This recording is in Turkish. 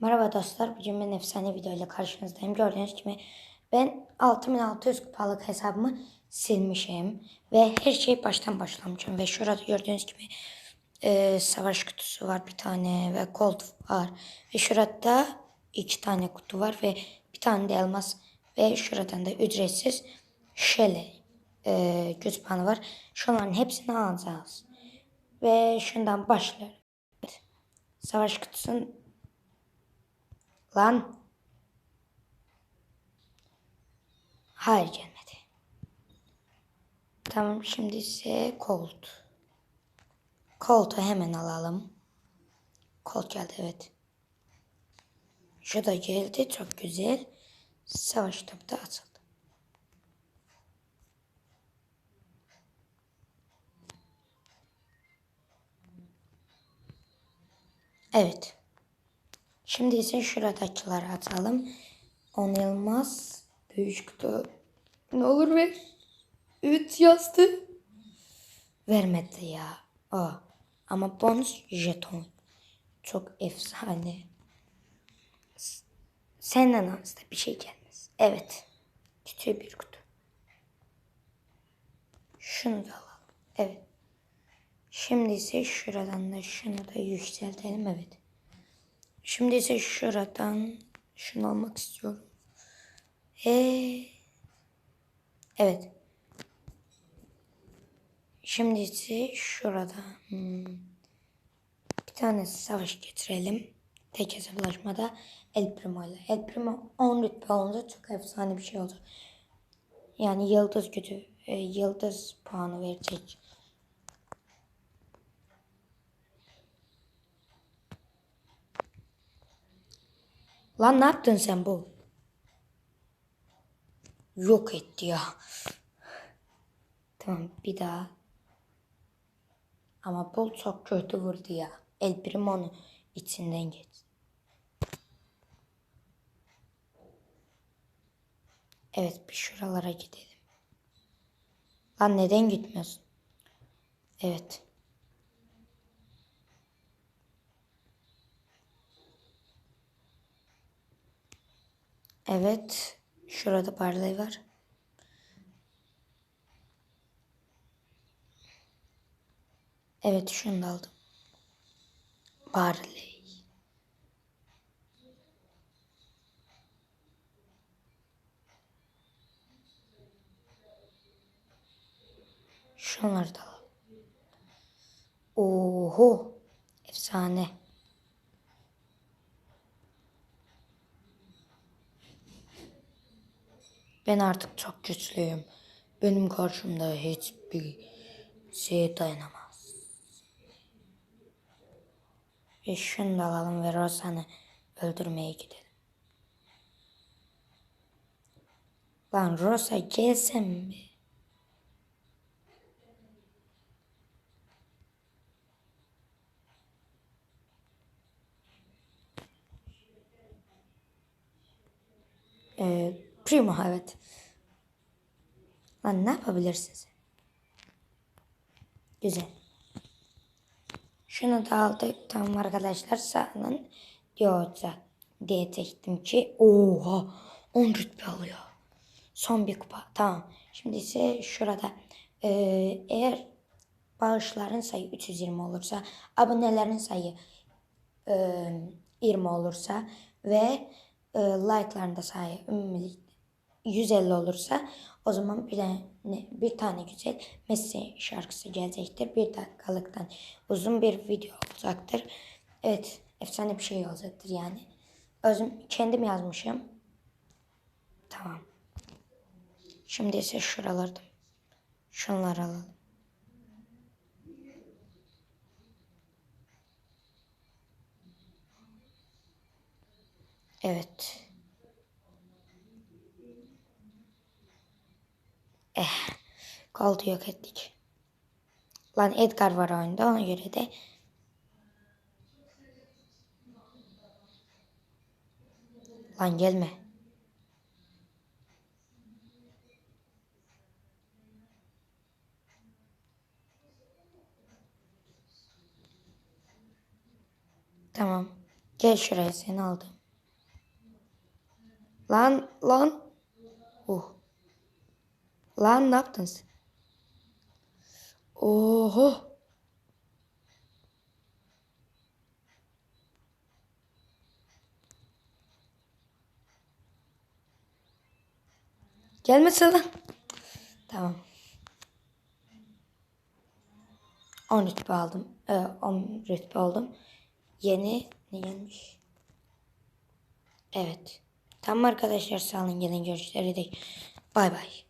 Merhaba dostlar. Bugün ben efsane video ile karşınızdayım. Gördüğünüz gibi ben 6600 kupalık hesabımı silmişim. Ve her şey baştan başlamışım. Ve şurada gördüğünüz gibi e, savaş kutusu var bir tane ve gold var. Ve şurada iki tane kutu var ve bir tane de elmas. Ve şuradan da ücretsiz şele e, güç puanı var. Şunların hepsini alacağız. Ve şundan başlayalım. Savaş kutusunun Lan. Hayır gelmedi. Tamam şimdi ise Colt. Colt'u hemen alalım. Colt geldi evet. Şu da geldi çok güzel. Savaş topu da atıldı. Evet. Şimdi ise şuradakileri atalım. Onılmaz. Büyük kutu. Ne olur ver. Evet yazdı. Vermedi ya. O. Ama bonus jeton. Çok efsane. Senden ağızda bir şey gelmez. Evet. Küçük bir kutu. Şunu da alalım. Evet. Şimdi ise şuradan da şunu da yükseltelim. Evet. Şimdi ise şuradan şunu almak istiyorum. Ee, evet. Şimdi ise şurada hmm, bir tane savaş getirelim. Tek hesaplaşmada El Primo ile. El Primo 10 rütbe olunca çok efsane bir şey olacak. Yani yıldız gücü, e, yıldız puanı verecek. Lan ne yaptın sen bu? Yok etti ya. Tamam bir daha. Ama bu çok kötü vurdu ya. El Primo'nun içinden geç. Evet bir şuralara gidelim. Lan neden gitmiyorsun? Evet. Evet. Şurada Barley var. Evet şunu da aldım. Barley. Şunları da alalım. Oho. Efsane. Ben artık çok güçlüyüm. Benim karşımda hiçbir şey dayanamaz. Ve şunu alalım ve Rosan'ı öldürmeye gidelim. Lan Rosa gelsem mi? Ee, Primo evet. Lan ne yapabilirsin sen? Güzel. Şunu da aldık. Tamam arkadaşlar sağının diyorsa diyecektim ki oha 10 rütbe alıyor. Son bir kupa. Tamam. Şimdi ise şurada e, eğer bağışların sayı 320 olursa abonelerin sayı e, 20 olursa ve e, like'ların da sayı ümmilik 150 olursa o zaman bir tane, bir tane güzel Messi şarkısı gelecektir. Bir dakikalıktan uzun bir video olacaktır. Evet efsane bir şey olacaktır yani. Özüm kendim yazmışım. Tamam. Şimdi ise şuralarda şunları alalım. Evet. Eh. Kaldı yok ettik. Lan Edgar var oyunda ona göre de Lan gelme. Tamam. Gel şuraya seni aldım. Lan lan. Lan ne yaptın sen? Oho. Gelmesin lan. Tamam. 10 rütbe aldım. Ee, 10 rütbe aldım. Yeni ne gelmiş? Evet. Tamam arkadaşlar sağ olun. Gelin görüşleri de. Bay bay.